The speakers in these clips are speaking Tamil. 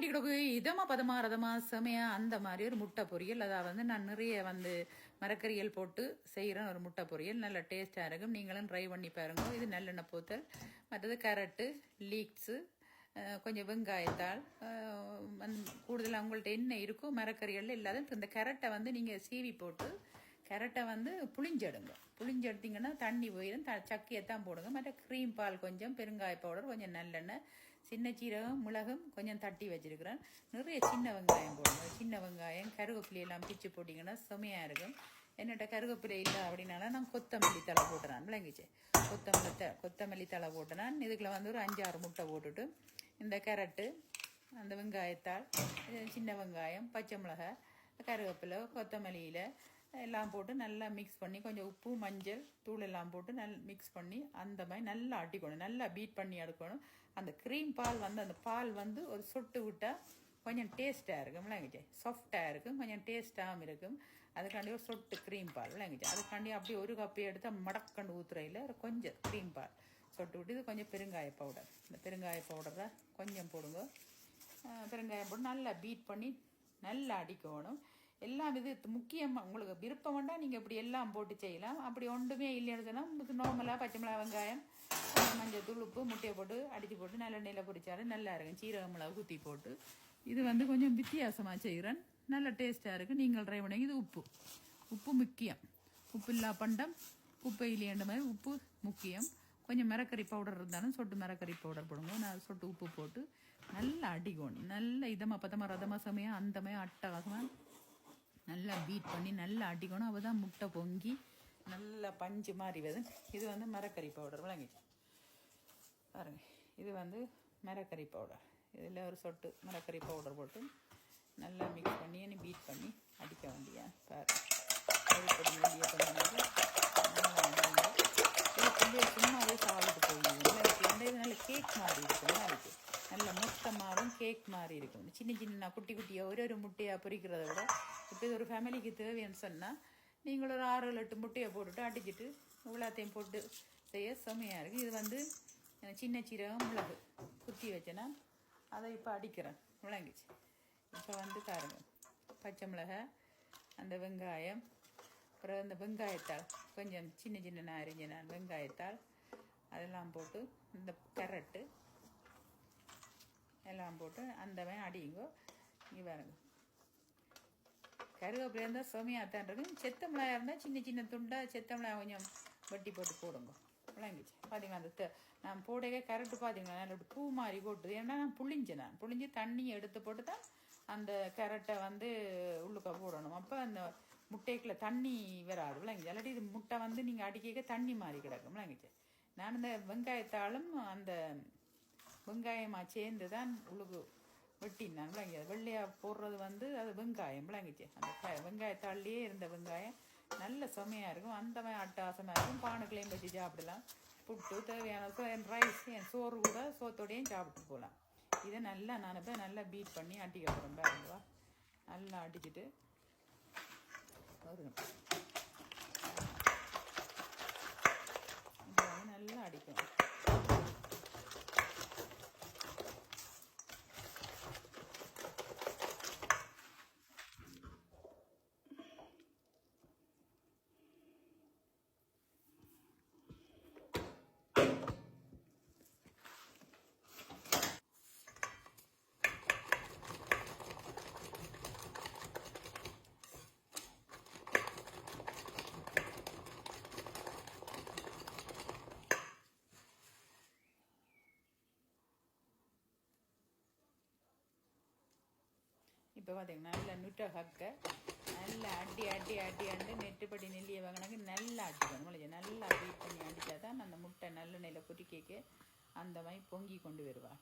இடி கிடக்கு. இதமா பதமா ரதமா செமையா அந்த மாதிரி ஒரு முட்டை பொரியல். அதாவது வந்து நான் நிறைய வந்து மரக்கறியல் போட்டு செய்கிறேன் ஒரு முட்டை பொரியல். நல்ல டேஸ்ட்டாக இருக்கும். நீங்களும் ட்ரை பண்ணி பாருங்க. இது நல்லெண்ணெய் பூத்தல். மற்றது கேரட்டு லீக்ஸு கொஞ்சம் வெங்காயத்தால் கூடுதலாக உங்கள்ட்ட என்ன இருக்கோ மரக்கறிகள் இல்லாத இந்த கேரட்டை வந்து நீங்கள் சீவி போட்டு கேரட்டை வந்து புளிஞ்செடுங்க. புளிஞ்செடுத்தீங்கன்னா தண்ணி போயிடும் த சக்கையை தான் போடுங்க. மற்ற க்ரீம் பால் கொஞ்சம் பெருங்காய பவுடர் கொஞ்சம் நல்லெண்ணெய். சின்ன சீரகம் மிளகும் கொஞ்சம் தட்டி வச்சிருக்கிறேன். நிறைய சின்ன வெங்காயம் போடுங்க சின்ன வெங்காயம் கருவேப்பிலை எல்லாம் பிச்சு போட்டிங்கன்னா செமையாக இருக்கும். என்னட்ட கருவேப்பிலை இல்லை அப்படின்னால நான் கொத்தமல்லி தலை போட்டுறேன். விளங்கிச்சு கொத்தமல்லி த கொத்தமல்லி தலை போட்டுனான் இதுக்குள்ள வந்து ஒரு அஞ்சாறு முட்டை போட்டுட்டு இந்த கேரட்டு அந்த வெங்காயத்தால் சின்ன வெங்காயம் பச்சை மிளகாய் கருவேப்பிலை கொத்தமல்லியில் எல்லாம் போட்டு நல்லா மிக்ஸ் பண்ணி கொஞ்சம் உப்பு மஞ்சள் தூள் எல்லாம் போட்டு நல் மிக்ஸ் பண்ணி அந்த மாதிரி நல்லா ஆட்டிக்கணும் நல்லா பீட் பண்ணி எடுக்கணும். அந்த க்ரீம் பால் வந்து அந்த பால் வந்து ஒரு சொட்டு விட்டால் கொஞ்சம் டேஸ்ட்டாக இருக்கும். விளங்குச்சே? சாஃப்டாக இருக்கும். கொஞ்சம் டேஸ்ட்டாகவும் இருக்கும். அதுக்காண்டி ஒரு சொட்டு க்ரீம் பால். விளங்கிச்சு? அதுக்காண்டி அப்படியே ஒரு கப்பி எடுத்து மடக்கண்டு ஊத்துறையில் ஒரு கொஞ்சம் க்ரீம் பால். சொட்டு விட்டு இது கொஞ்சம் பெருங்காய பவுடர் இந்த பெருங்காய பவுடரை கொஞ்சம் போடுங்க. பெருங்காயம் போட்டு நல்லா பீட் பண்ணி நல்லா அடிக்கணும். எல்லா விதத்து முக்கியமாக உங்களுக்கு விருப்பம் வேண்டாம் நீங்கள் இப்படி எல்லாம் போட்டு செய்யலாம். அப்படி ஒன்றுமே இல்லைன்னு சொன்னால் நார்மலாக பச்சை மிளகா வெங்காயம் மஞ்சள் தூள் உப்பு முட்டையை போட்டு அடித்து போட்டு நல்லெண்ணெயில் பொரிச்சாலும் நல்லா இருக்கும் சீரக மிளகு குத்தி போட்டு. இது வந்து கொஞ்சம் வித்தியாசமாக செய்கிறேன் நல்ல டேஸ்ட்டாக இருக்குது நீங்கள் ட்ரை பண்ணுங்க. இது உப்பு. உப்பு முக்கியம். உப்பு இல்லா பண்டம். உப்பு இல்லையன்ற மாதிரி உப்பு முக்கியம். கொஞ்சம் மிரக்கறி பவுடர் இருந்தாலும் சொட்டு மிரக்கறி பவுடர் போடுங்க. நான் சொட்டு உப்பு போட்டு நல்லா அடிக்கணும். நல்ல இதமாக பத்தமாக ரதமாக சமயம் அந்தமாக அட்டகாசமாக நல்லா பீட் பண்ணி நல்லா அடிக்கணும். அப்போ தான் முட்டை பொங்கி நல்லா பஞ்சு மாதிரி வரும். இது வந்து மரக்கறி பவுடர் விளங்கிச்சு பாருங்க. இது வந்து மரக்கறி பவுடர் இதில் ஒரு சொட்டு மரக்கறி பவுடர் போட்டு நல்லா மிக்ஸ் பண்ணி நீ பீட் பண்ணி அடிக்க வேண்டிய பாரு. அடிப்படி வேண்டிய கொஞ்சம் சும்மாவே சாப்பிட்டு போயிடுவோம் கேக் மாதிரி இருக்குன்னா அதுக்கு நல்ல மொத்தமாகவும் கேக் மாதிரி இருக்கும். சின்ன சின்ன குட்டி குட்டியாக ஒரு ஒரு முட்டையாக பொரிக்கிறத விட இப்போ இது ஒரு ஃபேமிலிக்கு தேவைன்னு சொன்னால் நீங்கள் ஒரு ஆறு எட்டு முட்டையை போட்டுட்டு அடிச்சிட்டு இவ்வளோத்தையும் போட்டு செய்ய செமையாக இருக்குது இது வந்து சின்ன சீரகம் மிளகு குத்தி வச்சேன்னா அதை இப்போ அடிக்கிறேன். விளங்கிச்சு. இப்போ வந்து பாருங்க. பச்சை மிளகாய் அந்த வெங்காயம் அப்புறம் இந்த வெங்காயத்தாள் கொஞ்சம் சின்ன சின்ன நான் அரிஞ்ச நான் வெங்காயத்தாள் அதெல்லாம் போட்டு இந்த கேரட்டு எல்லாம் போட்டு அந்த மாதிரி அடியுங்கோ இங்கே பாருங்க. கருவேப்பிலை இருந்தால் சுமையாக தான் இருக்கும். செத்த மிளகாய் இருந்தால் சின்ன சின்ன துண்டாக செத்த மிளகாய் கொஞ்சம் வெட்டி போட்டு போடுங்க. விளங்கிச்சு. பார்த்தீங்களா அந்த நான் போடவே கரெக்டு பார்த்தீங்களா நல்ல பூ மாதிரி போட்டுது. ஏன்னா நான் புளிஞ்சேன் நான் புளிஞ்சு தண்ணியை எடுத்து போட்டு தான் அந்த கரட்டை வந்து உள்ளுக்க போடணும். அப்போ அந்த முட்டைக்குள்ளே தண்ணி வராது. விளங்கிச்சு. இல்லாட்டி இது முட்டை வந்து நீங்கள் அடிக்க தண்ணி மாதிரி கிடக்கும். விளங்கிச்சு. நான் இந்த வெங்காயத்தாலும் அந்த வெங்காயமாக சேர்ந்து தான் உழுகு வெட்டினான். விளங்கி வெள்ளையாக போடுறது வந்து அது வெங்காயம் விளங்கிச்சு. அந்த க- வெங்காயத்தாள்லேயே இருந்த வெங்காயம் நல்ல சுமையாக இருக்கும். அந்த மாதிரி அட்டாசமாக இருக்கும். பானுக்களையும் வச்சு சாப்பிடலாம். புட்டு தேவையான என் ரைஸ் என் சோறு கூட சோத்தோடையும் சாப்பிட்டு போகலாம். இதை நல்லா நான் போய் நல்லா பீட் பண்ணி அடிக்க போகிறேன் பாருங்கவா நல்லா அடிச்சிட்டு. வருங்க நிமிஷம். இதை வந்து நல்லா அடிக்கணும் இப்போ பார்த்தீங்கன்னா நல்லா நுட்ட ஹக்க நல்லா அடி அடி அடி அண்டு நெட்டுப்படி நெல்லியை வாங்கினாங்க நல்லா அடிக்கணும் முளைச்சி நல்லா பீட் பண்ணி அடித்தா தான் அந்த முட்டை நல்ல பொட்டி பொட்டிக்கேக்கு அந்த மாதிரி பொங்கி கொண்டு வருவா.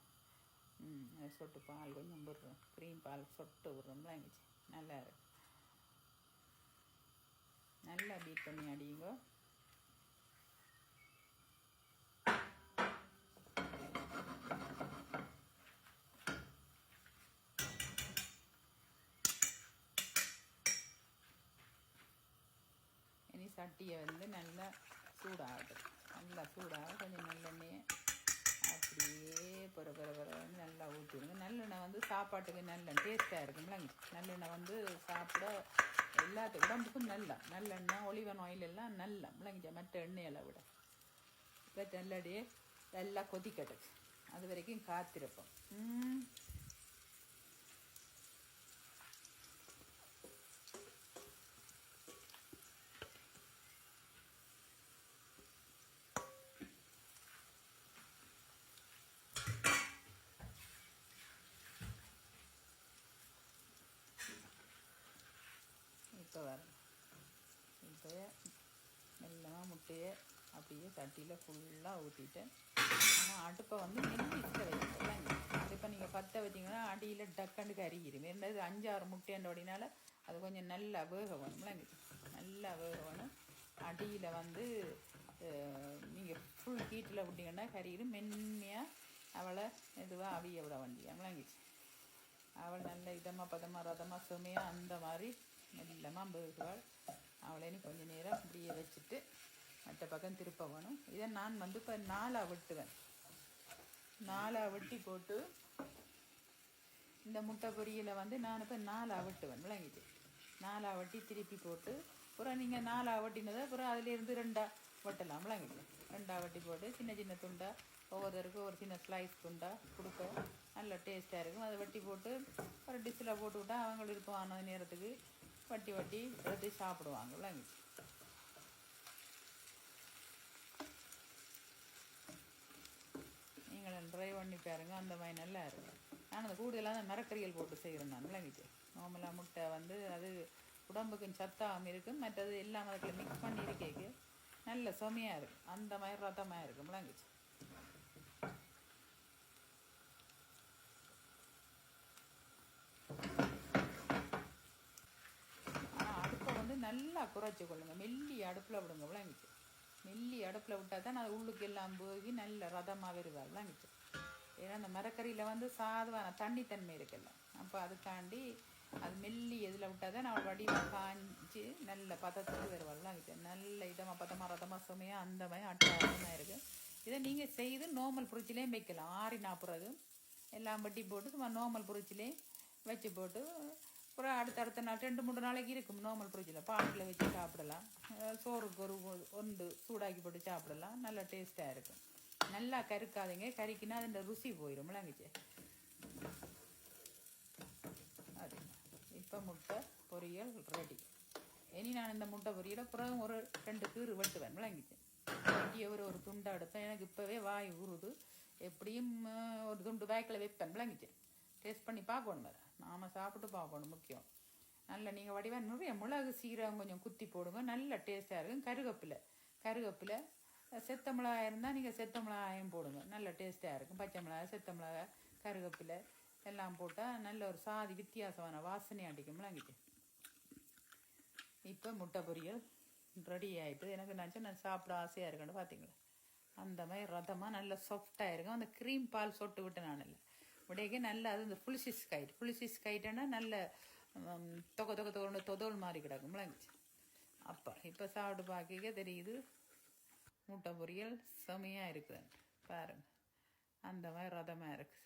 ம் அதை சொட்டு பால் கொஞ்சம் விடுறோம் க்ரீம் பால் சொட்டு விடுறோம் இருந்துச்சு நல்லா இருக்கு. நல்லா பீட் பண்ணி அடியுங்கோ இனி சட்டியை வந்து நல்லா சூடாகட்டும். நல்லா சூடாக கொஞ்சம் நல்லெண்ணெயை அப்படியே பொற பொற பொறன்னு நல்லா ஊற்றிடுங்க. நல்லெண்ணெய் வந்து சாப்பாட்டுக்கு நல்ல டேஸ்ட்டாக இருக்கும்ல நல்லெண்ணெய் வந்து சாப்பிட எல்லாத்து உடம்புக்கும் நல்ல. நல்லெண்ணெய் ஒலிவன் ஆயில் எல்லாம் நல்ல முழங்கிச்ச மற்ற எண்ணெயில் விட. இப்போ நல்லடியே நல்லா கொதிக்கட்டும். அது வரைக்கும் காத்திருப்போம். முட்டை இப்போ வரணும். இப்போ மெல்லமாக முட்டையை அப்படியே தட்டியில் ஃபுல்லாக ஊற்றிட்டேன் ஆனால் அடுப்பை வந்து மெல்லிசில் வைக்கலாம் அடுப்பை நீங்கள் பற்ற வச்சிங்கன்னா அடியில் டக்கண்டு கறிக்கிறோம் இருந்தது அஞ்சாறு முட்டைன்றபடினால அது கொஞ்சம் நல்லா வேக வேணும்ல நல்லா வேக வேணும் அடியில் வந்து நீங்கள் ஃபுல் ஹீட்டில் விட்டிங்கன்னா கறியிடும் மென்மையாக அவளை இதுவாக அவிய விட வேண்டிய அவள் நல்ல இதமாக பதமாக ரதமாக சுமையாக அந்த மாதிரி மெல்லமாக அம்பதுக்குவாள் அவளையும் கொஞ்சம் நேரம் அப்படியே வச்சுட்டு மற்ற பக்கம் திருப்ப வேணும். இதை நான் வந்து இப்போ நாலாக வெட்டுவேன். நாலாக வெட்டி போட்டு இந்த முட்டை பொரியலை வந்து நான் இப்போ நாலாக வெட்டுவேன். விளங்கிட்டு. நாலாக வெட்டி திருப்பி போட்டு அப்புறம் நீங்கள் நாலாக வெட்டினதை அப்புறம் அதுலேருந்து ரெண்டாக வெட்டலாம். விளங்கிட்டு. ரெண்டாக வெட்டி போட்டு சின்ன சின்ன துண்டாக ஒவ்வொருத்தருக்கும் ஒரு சின்ன ஸ்லைஸ் துண்டாக கொடுக்க நல்ல டேஸ்ட்டாக இருக்கும். அதை வெட்டி போட்டு ஒரு டிஷ்ஷில் போட்டு விட்டா அவங்க விருப்பமான நேரத்துக்கு வட்டி வட்டி எடுத்து சாப்பிடுவாங்க விளங்கிட்டு நீங்கள் ட்ரை பண்ணி பாருங்க அந்த மாதிரி நல்லா இருக்கும். நான் அந்த கூடுதலாக அந்த மரக்கறிகள் போட்டு செய்கிறேன் நான் விளங்கிட்டு நார்மலாக முட்டை வந்து அது உடம்புக்கும் சத்தாகவும் இருக்கும் மற்றது எல்லாம் அதுக்குள்ள மிக்ஸ் பண்ணி இருக்கேக்கு நல்ல சுமையாக இருக்கும் அந்த மாதிரி ரத்தமாக இருக்கும் விளங்கிச்சு ஆனால் அடுப்பை வந்து நல்லா குறைச்சி கொள்ளுங்க. மெல்லி அடுப்பில் விடுங்க. விளங்கிச்சு. மெல்லி அடுப்பில் விட்டால் தான் அது உள்ளுக்கு எல்லாம் போய் நல்ல ரதமாக வருவாள் விளங்கிச்சு. ஏன்னா அந்த மரக்கறியில் வந்து சாதுவான தண்ணித்தன்மை இருக்குல்ல. அப்போ அதுக்காண்டி அது மெல்லி எதில் விட்டால் தான் நான் வடிவாக காஞ்சி நல்ல பதத்துக்கு வருவாள் விளங்கிச்சு. நல்ல இதமாக பதமாக ரதமாக சுமையாக அந்த மாதிரி அட்டமாக இருக்குது இதை நீங்கள் செய்து நோமல் புரிச்சிலையும் வைக்கலாம். ஆறி நாற்பது எல்லாம் வட்டி போட்டு சும்மா நோமல் புரிச்சிலே வச்சு போட்டு அப்புறம் அடுத்த அடுத்த நாள் ரெண்டு மூணு நாளைக்கு இருக்கும் நார்மல் ஃப்ரிட்ஜில் பாட்டில் வச்சு சாப்பிடலாம். சோறுக்கு ஒரு ஒன்று சூடாக்கி போட்டு சாப்பிடலாம். நல்லா டேஸ்ட்டாக இருக்கும். நல்லா கருக்காதீங்க. கறிக்குன்னா அது ருசி போயிடும் விளங்குச்சு. அது. இப்போ முட்டை பொரியல் ரெடி இனி நான் இந்த முட்டை பொரியல் அப்புறம் ஒரு ரெண்டு கீறு வெட்டுவேன். விளங்கிச்சு. வெட்டிய ஒரு ஒரு துண்டை எடுப்பேன் எனக்கு இப்போவே வாய் உருது எப்படியும் ஒரு துண்டு வாய்க்கில் வைப்பேன். விளங்கிச்சு. டேஸ்ட் பண்ணி பார்க்கணும் வேறு. ஆமாம் சாப்பிட்டு பார்க்கணும் முக்கியம். நல்ல நீங்கள் வடிவாக நிறைய மிளகு சீரகம் கொஞ்சம் குத்தி போடுங்க. நல்ல டேஸ்ட்டாக இருக்கும். கருகப்பில். கருகப்பில் செத்த மிளகாய் இருந்தால் நீங்கள் செத்த மிளகாயும் போடுங்க. நல்ல டேஸ்ட்டாக இருக்கும். பச்சை மிளகாய் செத்த மிளகாய் கருவேப்பிலை எல்லாம் போட்டால் நல்ல ஒரு சாதி வித்தியாசமான வாசனை அடிக்கும். விளங்கிட்டு. இப்போ முட்டை பொரியல் ரெடி ஆகிட்டு எனக்கு நினச்சா நான் சாப்பிட ஆசையாக இருக்கேன்னு பார்த்தீங்களா அந்த மாதிரி ரதமாக நல்லா சாஃப்டாக இருக்கும். அந்த க்ரீம் பால் சொட்டு விட்டு நான் இல்லை. உடையக்கு நல்ல அது இந்த புளிசிஸ் கைட். புளிசிஸ் கைட்டுன்னா நல்ல தொகை தொகை தொகை தொதோல் மாதிரி கிடக்கும். விளங்குச்சு. அப்போ இப்போ சாப்பிட்டு பார்க்க தெரியுது. முட்டை பொரியல் செமையாக இருக்குதுன்னு பாருங்க. அந்த மாதிரி ரதமாக இருக்குது.